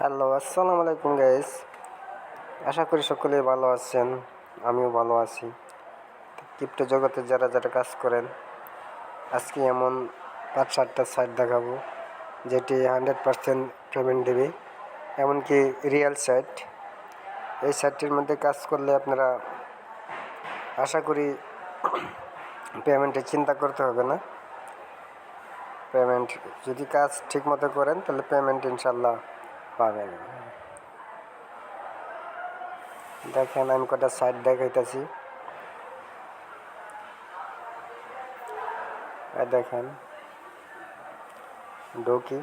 Hello আসসালামু আলাইকুম guys আশা করি সকলেই ভালো আছেন, আমিও ভালো আছি। ক্রিপ্টো জগতে যারা যারা কাজ করেন, আজকে এমন পাঁচ সাতটা সাইট দেখাবো, যেটি হান্ড্রেড পারসেন্ট পেমেন্ট দেবে। এমনকি রিয়েল সাইট এই সাইটটির মধ্যে কাজ করলে আপনারা আশা করি পেমেন্টের চিন্তা করতে হবে না। পেমেন্ট যদি কাজ ঠিক মতো করেন, তাহলে পেমেন্ট ইনশাল্লাহ পাবেন। দেখেন আমি কটা সাইড দেখাইতেছি। দেখেন ঢুকি।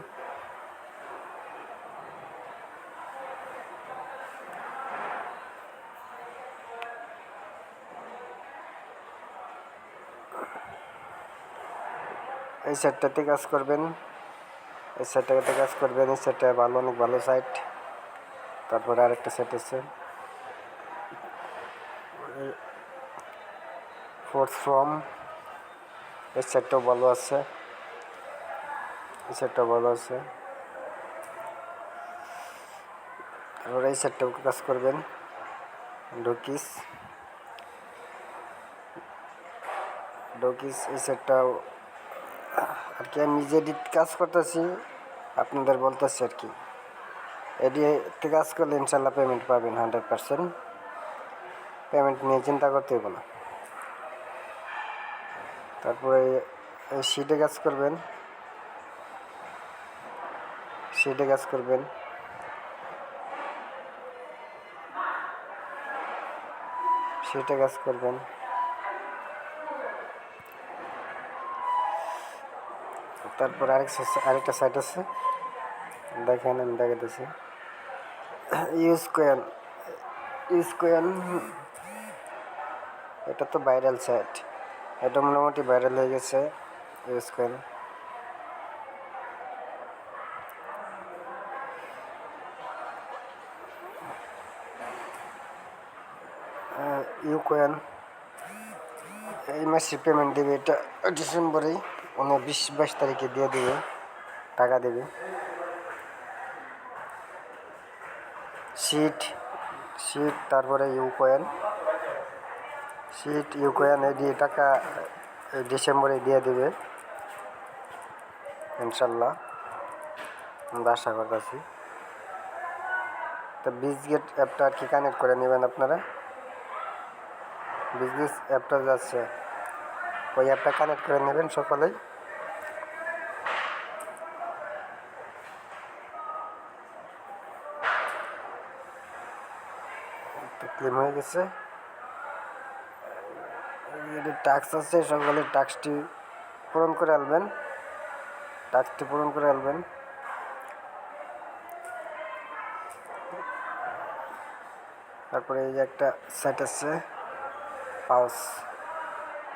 এই সাইটটাতে কাজ করবেন। এই সাইটটাতে কাজ করবেন এই সাইটটা ভালো, অনেক ভালো সাইট তারপরে আরেকটা সাইট আছে। ফোর্থ ফ্রম এই সাইটটাও ভালো আছে। এই সাইটটাও ভালো আছে। তারপরে এই সাইটটাও কাজ করবেন। ডকিস ডকিস এই সাইটটাও আর কি, আমি নিজে এডিট কাজ করতেছি, আপনাদের বলতেছি আর কি। এডিটে কাজ করলে ইনশাল্লাহ পেমেন্ট পাবেন হান্ড্রেড পারসেন্ট পেমেন্ট নিয়ে চিন্তা করতে হবে না। তারপরে এই শিটে কাজ করবেন। শিটে কাজ করবেন। শিটে কাজ করবেন। তারপর আরেক আরেকটা সাইট আছে। দেখেন, আমি দেখাতেছি ইউজ কয়েন ইউজ কয়েন, এটা তো ভাইরাল সাইট। এটা মোটামুটি ভাইরাল হয়ে গেছে, ইউজ কয়েন। ইউ কয়েন, এই মাসে পেমেন্ট দেবে এটা ডিসেম্বরেই। মানে বিশ বাইশ তারিখে দিয়ে দেবে, টাকা দেবে। সিট সিট তারপরে U coin seat U coin এই দিয়ে টাকা ডিসেম্বরে দিয়ে দেবে। ইনশাল্লাহ, আমরা আশা করতেছি। তো বিজগেট অ্যাপটা আর কি কানেক্ট করে নেবেন আপনারা? বিজনেস অ্যাপটা যাচ্ছে। ওই কানেক্ট করে নেবেন সকলেই। ক্লেম হয়ে গেছে। টাস্ক আছে, সকলে টাস্কটি পূরণ করে আনবেন। টাস্কটি পূরণ করে আনবেন। তারপরে এই যে একটা সেট আছে, পাউস।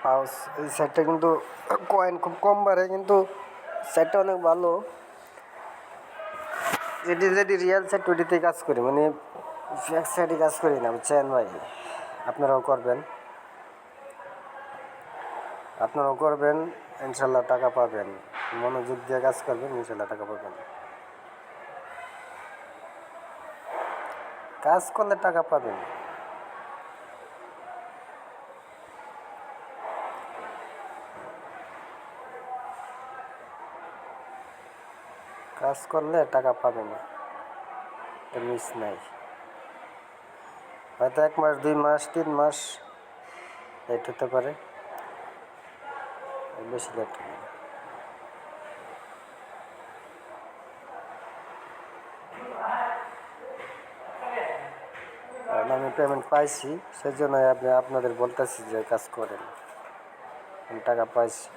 পাউস এই সেটটা কিন্তু কয়েন খুব কম বাড়ে, কিন্তু সেটটা অনেক ভালো। যেটি যেটি রিয়েল সেট ওইটিতে কাজ করি মানে ফেক সাইডে কাজ করি না, বুঝছেন ভাই? আপনারাও করবেন। আপনারাও করবেন, ইনশাল্লাহ টাকা পাবেন। মনোযোগ দিয়ে কাজ করবেন, ইনশাল্লাহ টাকা পাবেন। কাজ করলে টাকা পাবেন। কাজ করলে টাকা পাবে না। মিস নাই। হয়তো এক মাস, দুই মাস, তিন মাস লেট হতে পারে। বেশি লেট হবে আমি পেমেন্ট পাইছি সেজন্য আপনি আপনাদের বলতেছি যে কাজ করেন। টাকা পাইছি।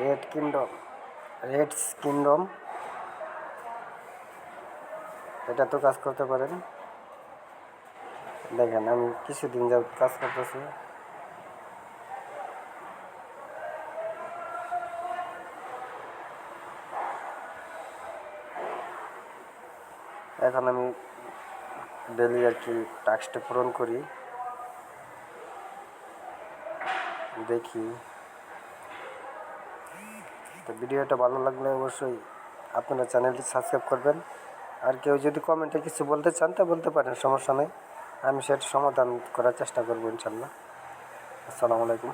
রেড কিংডম রেড কিংডম এটা তো কাজ করতে পারেন। দেখেন, আমি কিছুদিন যাব কাজ করতেছি। এখন আমি ডেলি আর কি টাস্কটা পূরণ করি। দেখি। তো ভিডিওটা ভালো লাগলে অবশ্যই আপনারা চ্যানেলটি সাবস্ক্রাইব করবেন। আর কেউ যদি কমেন্টে কিছু বলতে চান, তা বলতে পারেন, সমস্যা নেই। আমি সেটা সমাধান করার চেষ্টা করব ইনশাল্লাহ। আসসালামু আলাইকুম।